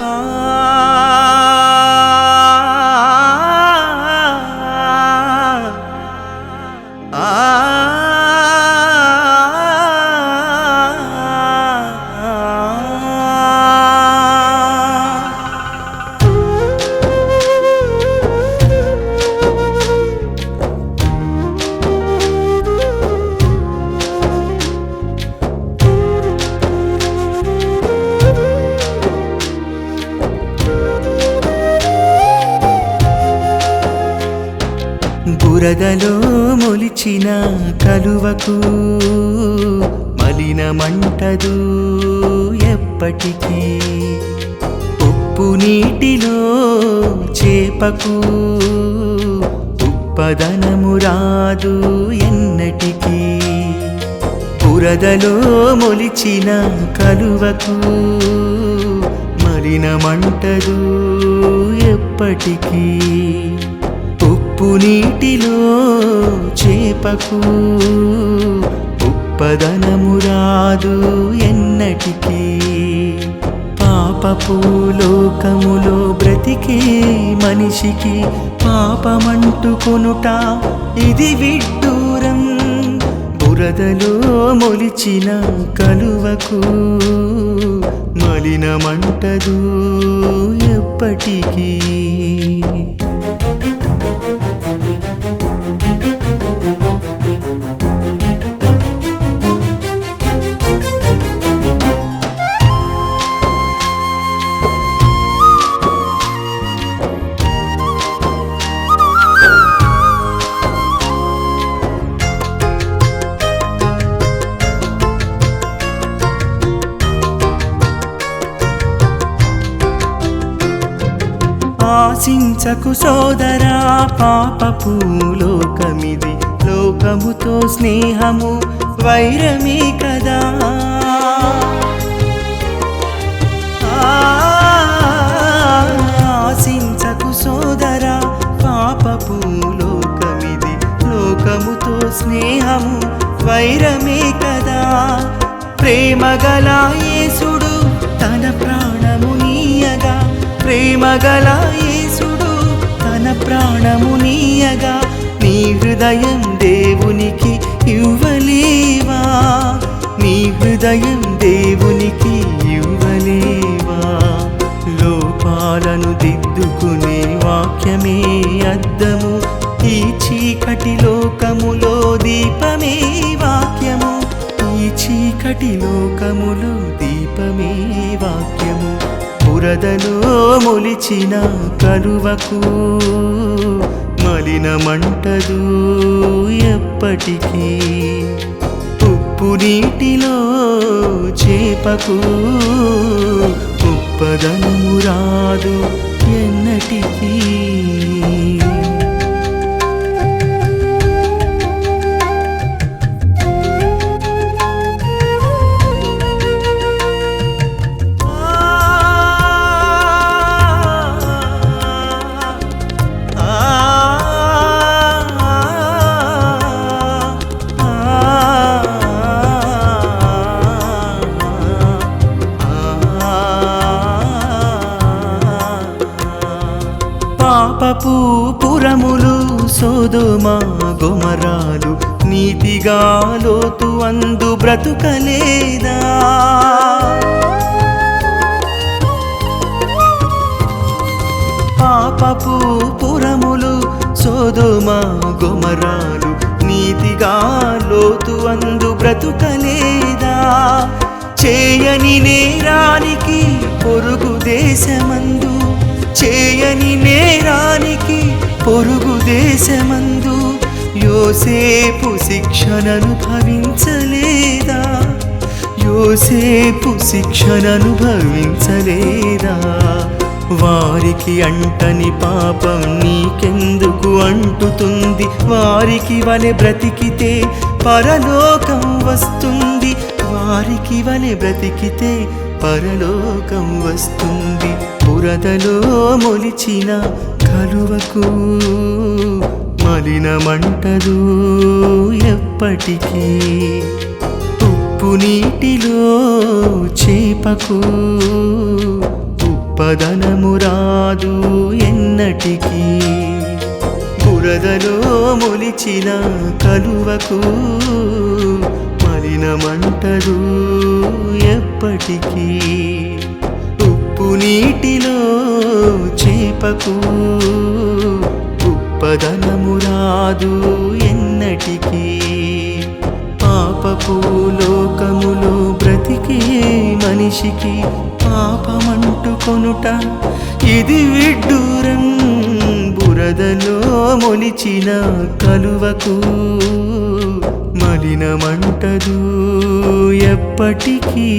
Oh. బురదలో మొలిచిన కలువకు మలినమంటదు ఎప్పటికీ. ఉప్పు నీటిలో చేపకు ఉప్పదనము రాదు ఎన్నటికీ. బురదలో మొలిచిన కలువకు మలినమంటదు ఎప్పటికీ. ఉప్పు నీటిలో చేపకు ఉప్పదనము రాదు ఎన్నటికీ. పాపపు లోకములో బ్రతికే మనిషికి పాపమంటుకొనుట ఇది విడ్డూరం. బురదలో మొలిచిన కలువకు మలినమంటదు ఎప్పటికీ. ఆశించకు సోదరా పాపపు లోకమిది లోకముతో స్నేహము వైరమే కదా. ఆశించకు సోదరా పాపపు లోకమిది లోకముతో స్నేహము వైరమే కదా. ప్రేమగల యేసుడు తన ప్రాణము నీయగా. ప్రేమ ప్రాణము నీయగా నీ హృదయం దేవునికి ఇవ్వలేవా? నీ హృదయం దేవునికి ఇవ్వలేవా? లోపాలను దిద్దుకునే వాక్యమే అద్దము ఈ చీకటి లోకములో దీపమే వాక్యము ఈ చీకటి లోకములో దీపమే వాక్యము. బురదలో మొలిచిన కలువకు మలినమంటదు ఎప్పటికీ. ఉప్పు నీటిలో చేపకు ఉప్పదనము రాదు ఎన్నటికీ. పాపపు పురములు సోదుమా గుమరాలు నీతిగా లోతు అందు బ్రతుకలేదా? పాపపు పురములు సోదుమా గుమరాలు నీతిగా లోతు అందు బ్రతుకలేదా? చేయని నేరానికి పొరుగు దేశమందు చేయని నేరానికి పొరుగు దేశమందు యోసేపు శిక్షణను భవించలేదా యోసేపు శిక్షణను భవించలేదా వారికి అంటని పాపం నీకెందుకు అంటుతుంది? వారికి వలె బ్రతికితే పరలోకం వస్తుంది. వారికి వలె బ్రతికితే పరలోకం వస్తుంది. బురదలో మొలిచిన కలువకు మలినమంటదు ఎప్పటికీ. ఉప్పు నీటిలో చేపకు ఉప్పదనము రాదు ఎన్నటికీ. బురదలో మొలిచిన కలువకు మలినమంటదు ఎప్పటికీ. నీటిలో చేపకు ఉప్పదనము రాదు ఎన్నటికీ. పాపపు లోకములో బ్రతికే మనిషికి పాపమంటుకొనుట ఇది విడ్డూరం. బురదలో మొలిచిన కలువకు మలినమంటదు ఎప్పటికీ.